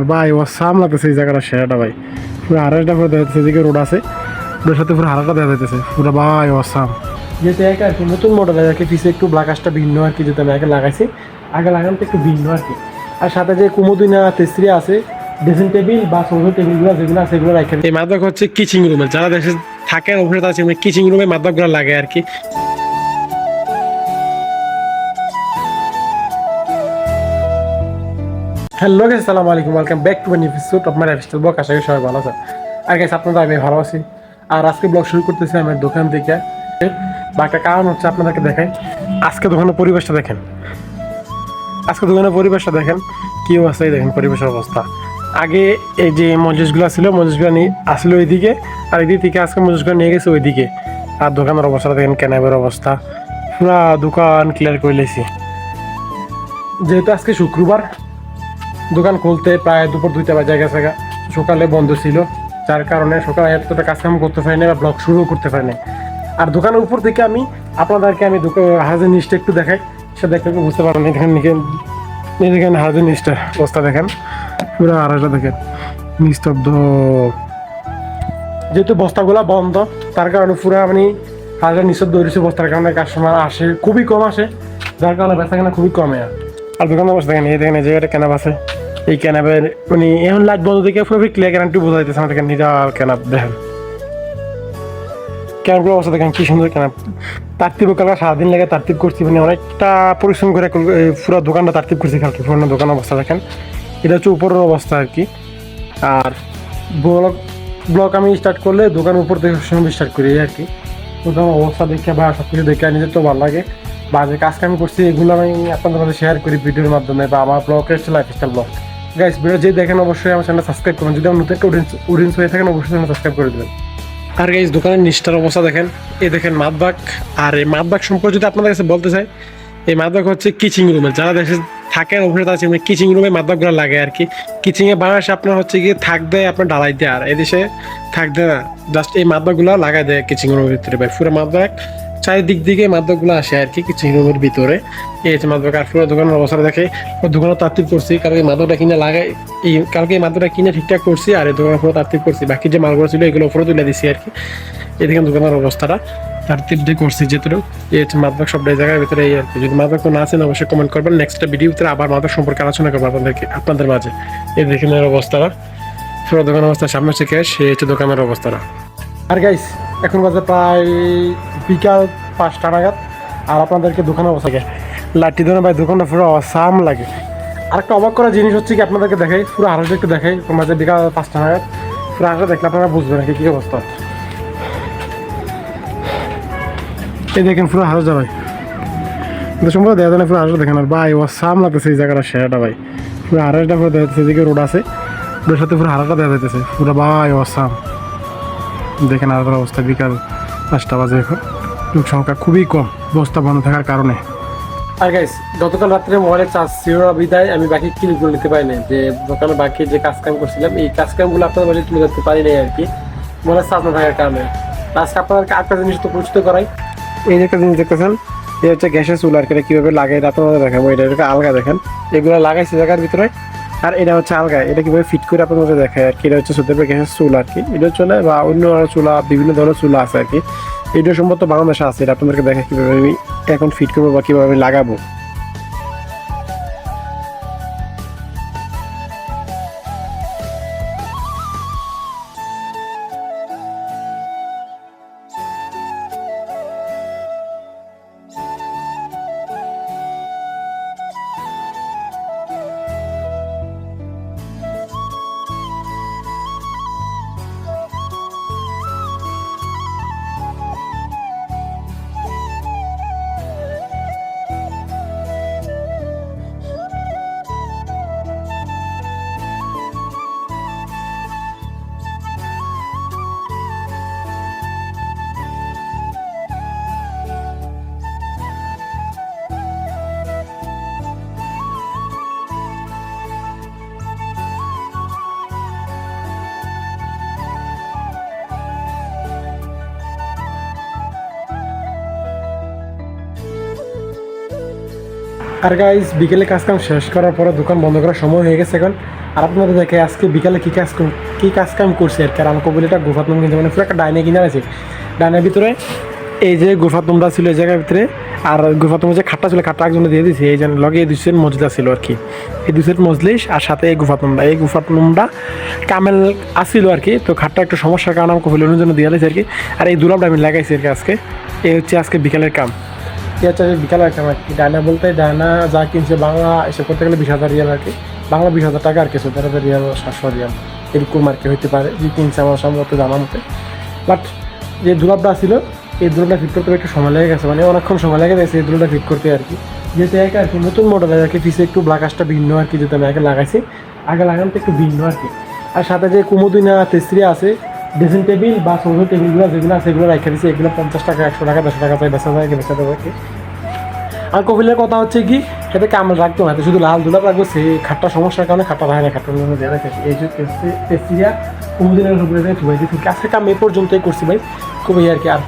আর ভাই ও সামলাতেছে এই জায়গাটা সেরাটা ভাই। পুরো আড়াইটা পুরো দেখা যাচ্ছে এদিকে রোড আছে। রোডের সাথে পুরো হারাটা দেখা যাইতেছে। পুরো ভাই ও সাম। যেহেতু এক আর কি নতুন মডেল আর কি পিছিয়ে একটু ব্লাকাশটা ভিন্ন আর কি যেটা আমি আগে লাগাইছি। আগে লাগানোটা একটু ভিন্ন আর কি। আর সাথে যে কুমোদিনা তেস্ত্রি আছে ড্রেসিং টেবিল বা সৌর টেবিলগুলো যেগুলো আছে সেগুলো রাখেন এই মাদক হচ্ছে কিচিং রুমে যারা দেশে থাকেন ওখানে আছে কিচিং রুমে মাদকগুলো লাগে আর কি। হ্যালো গাইস আসসালামু আলাইকুম। Welcome back to my episode of my lifestyle blog আশা করি সবাই ভালো আছেন। আর গাইস আপনাদের আমি ভালো আছি। আর আজকে ব্লগ শুরু করতেছি আমার দোকান থেকে। বা একটা কারণ হচ্ছে আপনাদেরকে দেখাই। আজকে দোকানের পরিবেশটা দেখেন। আজকে দোকানের পরিবেশটা দেখেন। কি অবস্থা, এই দেখেন পরিবেশের অবস্থা। আগে এই যে মজলিসগুলো ছিল মজলিসগুলো নিয়ে আসলো ওইদিকে। আর এদিক থেকে আজকে মজলিসগুলো নিয়ে গেছে ওইদিকে। আর দোকানের অবস্থাটা দেখেন ক্যানাবের অবস্থা। পুরা দোকান ক্লিয়ার করে লেছি যেহেতু আজকে শুক্রবার দোকান খুলতে প্রায় দুপুর দুইটা বাজে গেছে। সকালে বন্ধ ছিল। যার কারণে সকালে এতটা কাজকাম করতে পারিনি বা ব্লগ শুরু করতে পারিনি আর দোকানের উপর থেকে আমি আপনাদেরকে আমি হাজার নিচটা একটু দেখাই। সেটা একটু বুঝতে পারবেন এখানে দেখেন হাজার নিচটা অবস্থা দেখেন। পুরো আড়াইটা দেখেন। নিস্তব্ধ। যেহেতু বস্তাগুলো বন্ধ, তার কারণে পুরো আমি হাজার নিস্তব্ধ হয়েছে বস্তার কারণে কাস্টমার আসে, খুবই কম আসে। যার কারণে বেচা খুবই কমে আর। আর দোকানে বসে দেখেন, এই দেখেন, এই জায়গাটা কেনাব আছে। এই ক্যানাবের মানে এখন লাইট বন্ধ থেকে পুরো ক্লিয়ার গ্যারান্টি বোঝা যাইতেছে আমাদের নিরাল ক্যানাব দেখেন। ক্যানাবগুলো অবস্থা দেখেন, কি সুন্দর ক্যানাব তার্তিব কালকে সারাদিন লেগে তার্তিব করছি মানে অনেকটা পরিশ্রম করে পুরো দোকানটা তার্তিব করছি কালকে পুরোনো দোকান অবস্থা দেখেন। এটা হচ্ছে উপরের অবস্থা আর কি। আর ব্লগ ব্লগ আমি স্টার্ট করলে দোকানের উপর থেকে সঙ্গে স্টার্ট করি আর কি। দোকানের অবস্থা দেখে বা সব কিছু দেখে নিজের তো ভালো লাগে। বা যে কাজ আমি করছি, এগুলো আমি আপনাদের মাঝে শেয়ার করি ভিডিওর মাধ্যমে বা আমার ব্লগে হচ্ছে লাইফস্টাইল ব্লগ গাইস ভিডিও যে দেখেন অবশ্যই আমার চ্যানেল সাবস্ক্রাইব করুন যদি আমার নতুন একটা অডিয়েন্স অডিয়েন্স হয়ে থাকেন, অবশ্যই চ্যানেল সাবস্ক্রাইব করে দেবেন। আর গাইস দোকানের নিষ্ঠার অবস্থা দেখেন। এই দেখেন মাদবাগ। আর এই মাদবাগ সম্পর্কে যদি আপনাদের কাছে বলতে চাই, এই মাদবাগ হচ্ছে কিচিং রুমে যারা দেশে থাকেন, অবশ্যই তারা আছে কিচিং রুমে মাদবাগগুলো লাগে আর কি। কিচিংয়ে বাংলাদেশে আপনার হচ্ছে গিয়ে থাক দেয়, আপনার ডালাই দেয়। আর এদেশে থাক দেয় না। জাস্ট এই মাদবাগগুলো লাগাই দেয় কিচিং রুমের ভিতরে। ভাই, পুরো মাদবাগ। চারিদিক দিকে মাদকগুলো আসে আর কি, কিছু রুমের ভিতরে। এই হচ্ছে মাদক, আর পুরো দোকানের অবস্থা দেখে দোকানে তাত্তিব করছি, কালকে মাদকটা কিনে লাগাই, এই কালকে মাদকটা কিনে ঠিকঠাক করছি আর এই দোকানের পুরো তাত্তিব করছি। বাকি যে মালগুলো ছিল এগুলো উপরে তুলে দিছি আর কি। এদিকে দোকানের অবস্থাটা তারতিব দিয়ে করছি যেহেতু। এই হচ্ছে মাদক সব জায়গার ভিতরে এই আর কি। যদি মাদক না আছেন অবশ্যই কমেন্ট করবেন। নেক্সট ভিডিওতে আবার মাদক সম্পর্কে আলোচনা করব আপনাদেরকে, আপনাদের মাঝে। এই এর অবস্থাটা, পুরো দোকানের অবস্থা সামনে হচ্ছে ক্যাশ এই হচ্ছে দোকানের অবস্থাটা। আর গাইস এখন বাজে প্রায় বিকাল পাঁচটা নাগাদ, আর আপনাদেরকে দোকানে অবস্থা লাঠি ধরে ভাই দোকানটা পুরো অসাম লাগে। আর একটা অবাক করা জিনিস হচ্ছে কি, আপনাদেরকে দেখাই, পুরো আড়াইটা একটু দেখাই মাঝে বিকাল পাঁচটা নাগাদ, পুরো আড়াইটা দেখলে আপনারা বুঝবেন কি, কী অবস্থা। এই দেখেন পুরো হারো ভাই। কিন্তু সম্ভব দেখা যায় না পুরো আড়াইটা দেখেন, আর ভাই, অসাম লাগতেছে এই জায়গাটা সেরাটা ভাই। পুরো আড়াইটা পুরো দেখা যাচ্ছে এদিকে রোড আছে, রোডের সাথে পুরো হারাটা দেখা যাইতেছে। পুরো ভাই, অসাম। দেখেন আর অবস্থা, বিকাল পাঁচটা বাজে লোক সংখ্যা খুবই কম, বস্তা বন্ধ থাকার কারণে। আর গাইস গতকাল রাত্রে মোবাইলের চার্জ ছিল বিদায়, আমি বাকি ক্লিপগুলো নিতে পারি না যে দোকানে বাকি যে কাজ কাম করছিলাম, এই কাজ কামগুলো আপনাদের মাঝে তুলে ধরতে পারি নাই আর কি। মোবাইলে চার্জ না থাকার কারণে। আজকে আপনাদেরকে একটা জিনিস তো পরিচিত করাই। এই যে একটা জিনিস দেখতেছেন, এই হচ্ছে গ্যাসের চুল আর কি এটা কীভাবে লাগাই আপনাদের দেখাবো। এটা আলগা দেখেন। এগুলো লাগাইছে জায়গার ভিতরে। আর এটা হচ্ছে আলগা, এটা কীভাবে ফিট করে আপনাদের দেখায় আর কি, এটা হচ্ছে সুদের গ্যাসের চুল আর কি। এটা চলে বা অন্য চুলা, বিভিন্ন ধরনের চুলা আছে আর কি। এটা সম্ভবত বাংলাদেশে আছে, এটা আপনাদেরকে দেখা কীভাবে আমি এখন ফিট করব বা কীভাবে আমি লাগাবো। আর গাইজ বিকেলে কাজ কাম শেষ করার পরে দোকান বন্ধ করার সময় হয়ে গেছে এখন। আর আপনাদের দেখে আজকে বিকালে কী কাজ কী কাজ কাম করছে আর কি? আর আমাকে বলে এটা গোফাত নাম কিনছে মানে পুরো একটা ডাইনে কিনে আছে ডাইনের ভিতরে এই যে গোফাত নোমটা ছিল, এই জায়গার ভিতরে। আর গোফাত যে খাটটা ছিল, খাটটা একজনে দিয়ে দিয়েছে। এই যে লগে এই দুই সেট ছিল আর কি। এই দুই সেট মজলিস আর সাথে এই গুফাত নোমটা এই গুফাত নোমটা কামেল আসছিল আর কি। তো খাটটা একটু সমস্যার কারণে আমাকে হইলের জন্য দিয়ে আর কি। আর এই দুলাপটা আমি লাগাইছি আর কি আজকে। এই হচ্ছে আজকে বিকালের কাম। এই হচ্ছে আজকে বিকালের কাম আর কি ডায়না বলতে ডায়না যা কিনছে বাংলা, এসব করতে গেলে বিশ হাজার রিয়াল আর কি। বাংলা বিশ হাজার টাকা আর কি সত্তর হাজার রিয়াল, সাতশো রিয়াল। এরকম আর কি হইতে পারে, যে কিনছে আমার সম্ভবত জানা মতে। বাট যে দুলাপটা ছিল, এই দুলাপটা ফিট করতে একটু সময় লেগে গেছে। মানে অনেকক্ষণ সময় লেগে গেছে এই দুলাপটা ফিট করতে আর কি। যেহেতু একে আর কি, নতুন মডেল আর কি পিছিয়ে একটু ব্লাকাশটা ভিন্ন আর কি, যেহেতু আমি আগে লাগাইছি। আগে লাগানোটা একটু ভিন্ন আর কি। আর সাথে যে কুমুদিনা তেস্ত্রি আছে ড্রেসিং টেবিল বা সৌর টেবিলগুলো যেগুলো আছে সেগুলো রেখে দিচ্ছি এগুলো পঞ্চাশ টাকা, একশো টাকা, দেড়শো টাকা চাই, বেচা যায় বেচা দেবো আর কপিলের কথা হচ্ছে কি এতে কামড় রাখতো না শুধু লাল দুলাপ রাখব সেই খাটটা সমস্যার কারণে খাটটা ভাই না জন্য দিয়ে রেখেছি এই যে তেস্তিরিয়া কুমুদিনের উপরে ধুবাই দিচ্ছি আজকে কাম এই পর্যন্তই করছি ভাই, খুবই আর কি। আর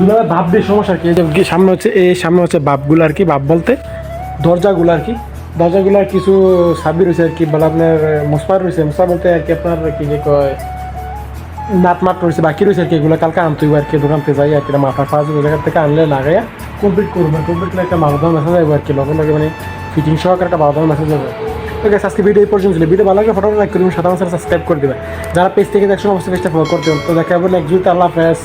দুলাপের ভাব দিয়ে সমস্যা আর কি, এই যে সামনে হচ্ছে, এই সামনে হচ্ছে বাপগুলো আর কি, বাপ বলতে। দরজাগুলো আর কি দরজাগুলোর কিছু সাবি রয়েছে আর কি, বলে আপনার মুসপার রয়েছে। মুসা বলতে আর কি আপনার, কি যে কয় নাট মাট রয়েছে বাকি রয়েছে আর কি, এগুলো কালকে আনতে আর কি দোকান থেকে যাই আর কি মাথা ফাজ ওই জায়গা থেকে আনলে লাগাইয়া কমপ্লিট করব কমপ্লিট করে একটা বারো মেসেজ যাব আর কি, লগে লগে মানে ফিটিং সহকারে একটা বারো মেসেজ যাবে গেছে আজকে ভিডিও এই পর্যন্ত ছিল। ভিডিও ভালো লাগে ফটোটা লাইক করবেন সাধারণ সাবস্ক্রাইব করে দেবে যারা পেজ থেকে দেখছেন, অবশ্যই পেজটা ফলো করতে। তো দেখা হবে ভিডিওতে আল্লাহ হাফেজ।